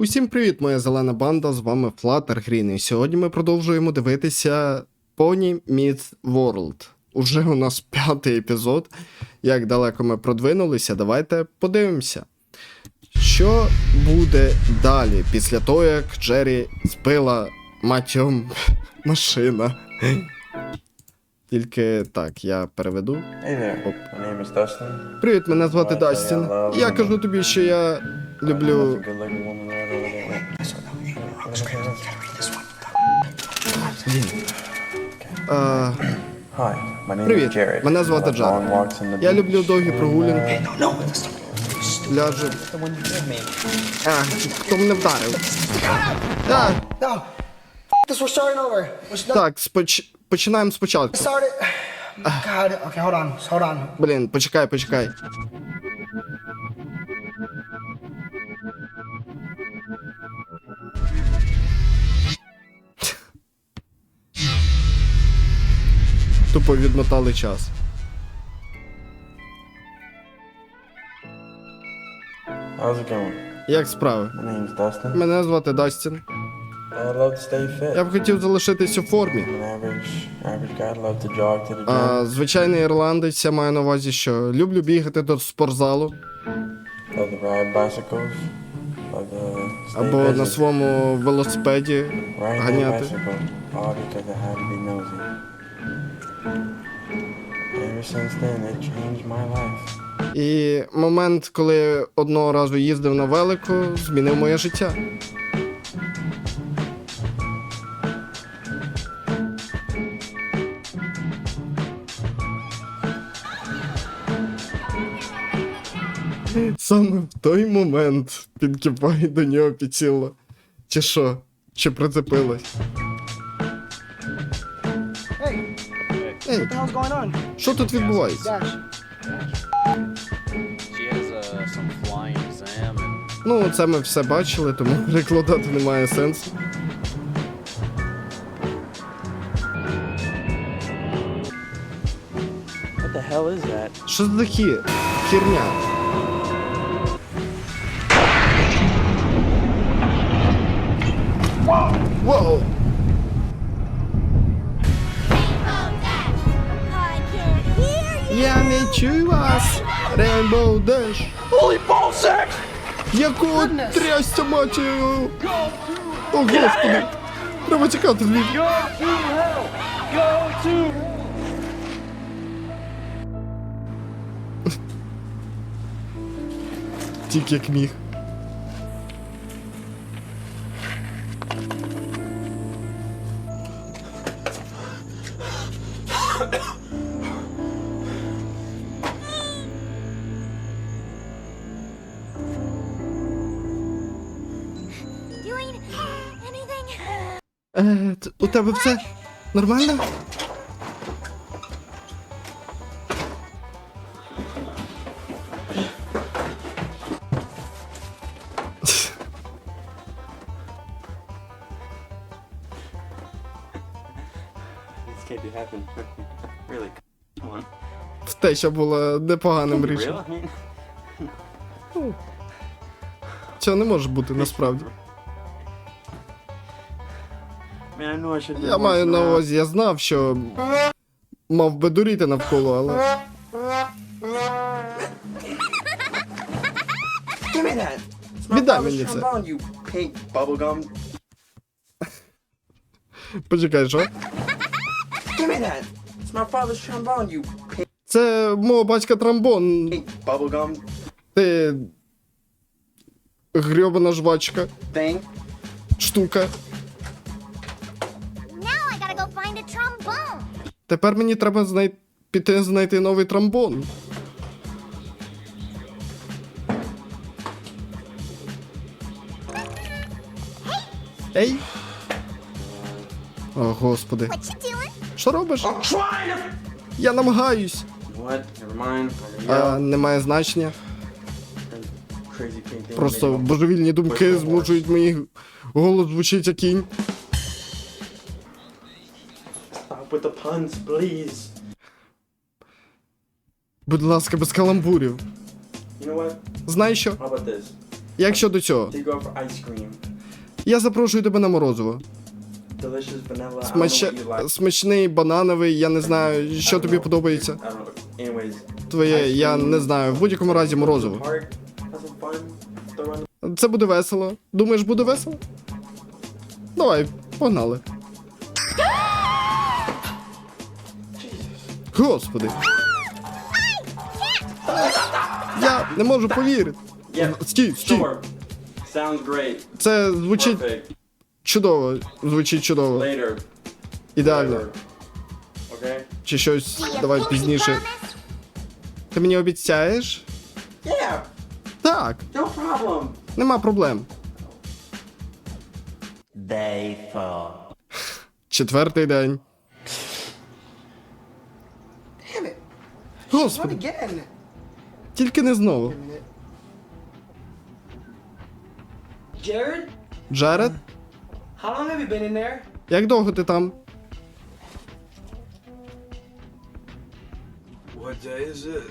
Усім привіт, моя зелена банда, з вами Green. І сьогодні ми продовжуємо дивитися Pony Meets World. Уже у нас п'ятий епізод. Як далеко ми продвинулися, давайте подивимося. Що буде далі після того, як Джері збила матьом машина? Тільки так, я переведу. Оп. Привіт, мене звати Дастін. я кажу тобі, що я люблю. Name Привіт, мене звати the Я люблю довгі прогулянки. uh, Ляжу. А, хто мене вдарив? Так, No, f- this. We're starting over. We're not так, споч... починаємо спочатку. started. God. Okay, hold on. Hold on. Блін, почекай, почекай. Тупо відмотали час. How's it going? Як справи? My name's Dustin. Мене звати Дастін. I love to stay fit. Я б хотів залишитись у формі. I'm an average, average guy. I love to jog to the gym. А, звичайний ірландець, я маю на увазі, що люблю бігати до спортзалу love to ride bicycles. Love to stay або busy. на своєму велосипеді Riding ганяти. bicycle. All because I had to be nosy. Ever since then. І момент, коли одного разу їздив на велику, змінив моє життя. Саме в той момент підкипає до нього підсіло. Чи що? Чи прицепилось? Ей, what the hell's going on? що тут відбувається? Uh, Ну, це ми все бачили, тому перекладати немає сенсу. What the hell is that? Що це такі? Херня. Не чую вас! Rainbow Dash! Holy ball Яку трясся матію! О, господи! Треба тікати звідти! Тільки як міг. Е, т- у тебе все нормально? This can't be happening. really? Come on. Втеча була непоганим рішенням. Real? I mean, Цього не може бути насправді. Я маю на увазі, я знав, що мав би дуріти навколо, але. Віддай мені це. Почекай, що? Це мого батька bubblegum Ти. Грьобана жвачка, штука. Тепер мені треба знай... піти знайти новий тромбон. Ей! О, господи. Що робиш? Я намагаюсь. What? Never mind. Немає значення. Просто божевільні думки змушують мені голос звучить як кінь. With the puns, please. Будь ласка, без каламбурів. You know what? Знаєш що? How about this? Як щодо цього? Do go for ice cream? Я запрошую тебе на морозиво. Delicious vanilla. I don't know Смач... what you like. Смачний банановий, я не знаю, що тобі подобається. I don't know. Anyways. Твоє, я не знаю. В будь-якому разі морозиво. Park. Have some fun. Throw around Це буде весело. Думаєш, буде весело? Давай, погнали. Господи. Я не можу повірити. Стій, стій. Це звучить чудово. Звучить чудово. Ідеально. Чи щось давай пізніше. Ти мені обіцяєш? Так, нема проблем. Четвертий день. Damn it. Господи, тільки не знову. Jared, Джаред, how long have you been in there? як довго ти там?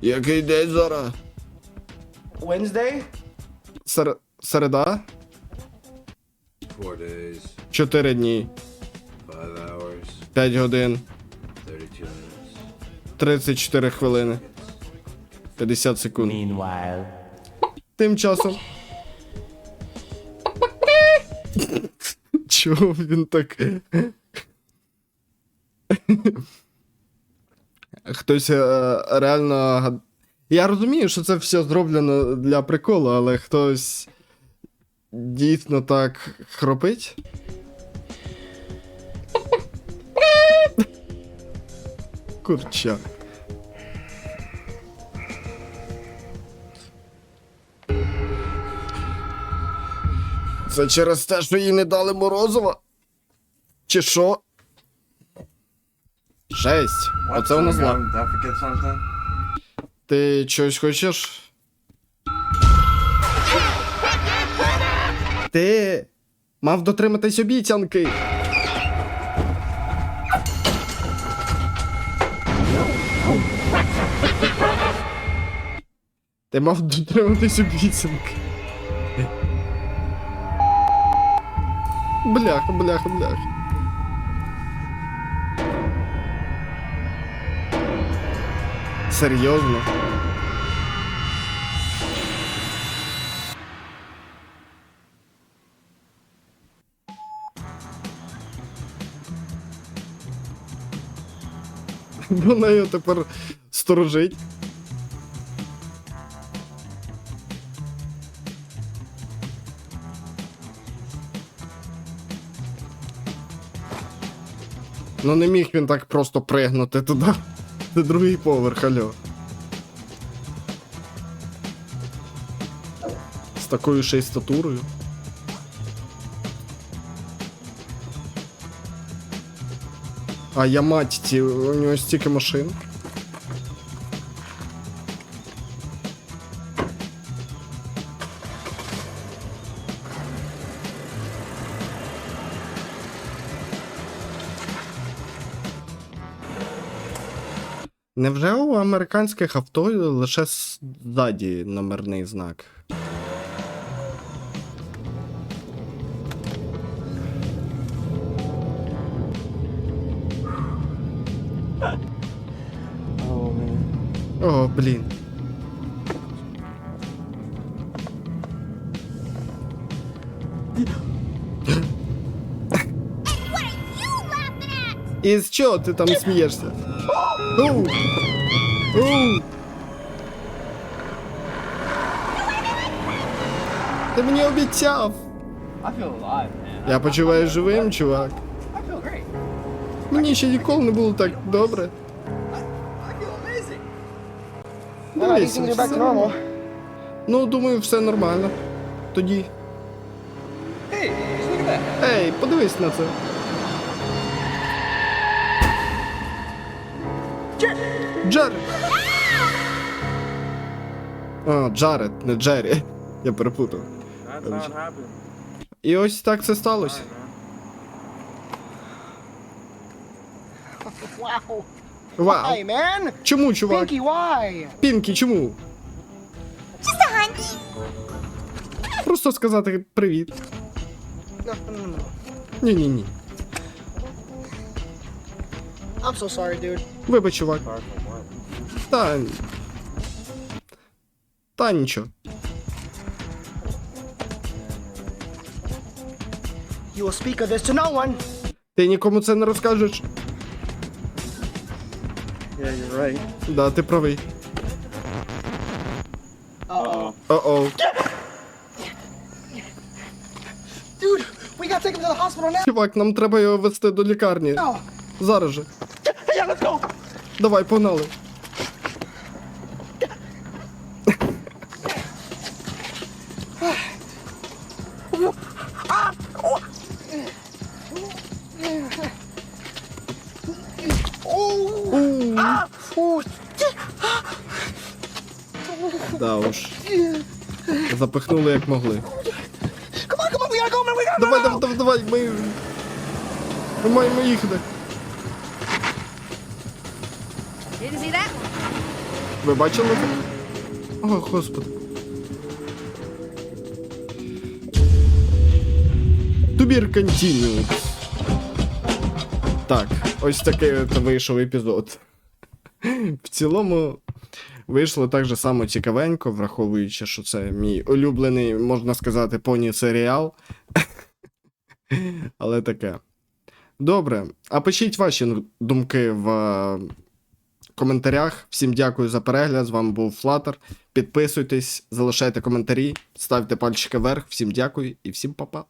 Який день зараз? Wednesday? Сер... Середа? Four days, Чотири дні. five hours, 5 годин. 32 minutes. 34 хвилини. 50 секунд. Meanwhile. Тим часом. Чого він так. Хтось е, реально. Я розумію, що це все зроблено для приколу, але хтось дійсно так хропить. Курча. Це через те, що їй не дали морозива? Чи що? Жесть. Оце вона зла. Ти щось хочеш? Ти мав дотриматись обіцянки. Ти мав дотриматись обіцянки. Бляха, бляха, бляха. Серйозно? Вона його тепер сторожить. Ну не міг він так просто пригнути туди. Це другий поверх, альо. З такою ще й статурою. А я мать у нього стільки машин. Невже у американських авто лише ззаді номерний знак? О, блін. What are you laughing at? І з чого ти там смієшся? Оу! Оу! Ти мені обіцяв! I feel alive, man. Я почуваю живим, чувак. Мені ще ніколи не було так добре. Amazing. Ну, думаю, все нормально. Тоді. Ей, подивись на це. Джаред! О, Джаред, не Джері. Я перепутав. І ось так це сталося. Wow. Вау. Hey, man. Чому, чувак? Pinky, why? Пінкі, чому? Just. Просто Просто сказати привіт. No, no, no, no. Ні-ні-ні. I'm so sorry, dude. Вибач, чувак. Та. Та нічого. You will speak of this to no one. Ти нікому це не розкажеш. Yeah, you're right. Да, ти правий. Uh-oh. О-оу. Dude, we gotta take him to the hospital now. Чувак, нам треба його вести до лікарні. No. Зараз же. Yeah, let's go. Давай, погнали. Да уж. Запихнули як могли. Come on, come on, we gotta go, man. We gotta Давай, давай, давай, давай, ми. Ми маємо їхати. Didn't see that? Ви бачили? О, господи. Тубір continued. Так, ось такий от вийшов епізод. В цілому вийшло так же само цікавенько, враховуючи, що це мій улюблений, можна сказати, поні серіал. Але таке. Добре. А пишіть ваші думки в е, коментарях. Всім дякую за перегляд. З вами був Флатер. Підписуйтесь, залишайте коментарі, ставте пальчики вверх. Всім дякую і всім па-па.